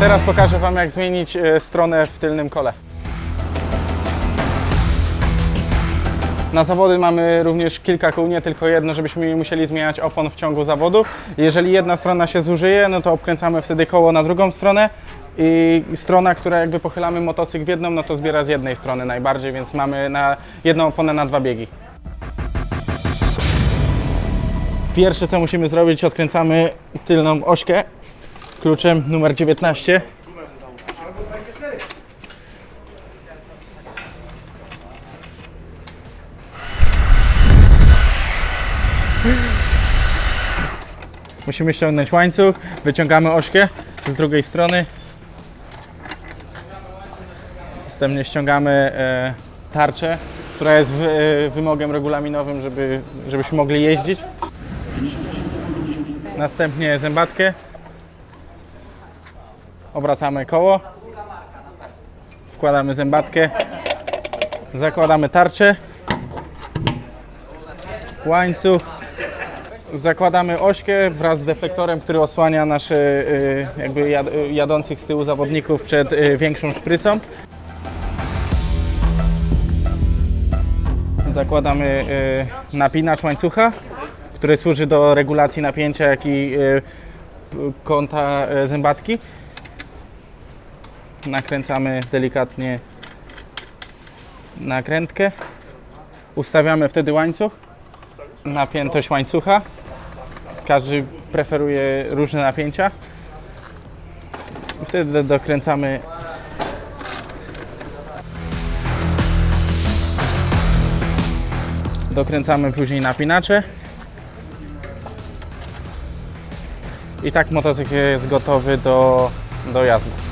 Teraz pokażę Wam jak zmienić e, stronę w tylnym kole. Na zawody mamy również kilka kół, nie tylko jedno, żebyśmy musieli zmieniać opon w ciągu zawodów. Jeżeli jedna strona się zużyje, no to obkręcamy wtedy koło na drugą stronę i strona, która jakby pochylamy motocykl w jedną, no to zbiera z jednej strony najbardziej, więc mamy na jedną oponę na dwa biegi. Pierwsze co musimy zrobić, odkręcamy tylną ośkę kluczem numer 19. Musimy ściągnąć łańcuch, wyciągamy ośkę z drugiej strony. Następnie ściągamy e, tarczę, która jest wy, e, wymogiem regulaminowym, żeby, żebyśmy mogli jeździć. Następnie zębatkę. Obracamy koło. Wkładamy zębatkę. Zakładamy tarczę. Łańcuch. Zakładamy ośkę wraz z deflektorem, który osłania nasze y, jakby y, jadących z tyłu zawodników przed y, większą szprycą. Zakładamy y, napinacz łańcucha, który służy do regulacji napięcia, jak i kąta zębatki. Nakręcamy delikatnie nakrętkę. Ustawiamy wtedy łańcuch, napiętość łańcucha. Każdy preferuje różne napięcia. Wtedy do- dokręcamy dokręcamy później napinacze. I tak motocykl jest gotowy do, do jazdy.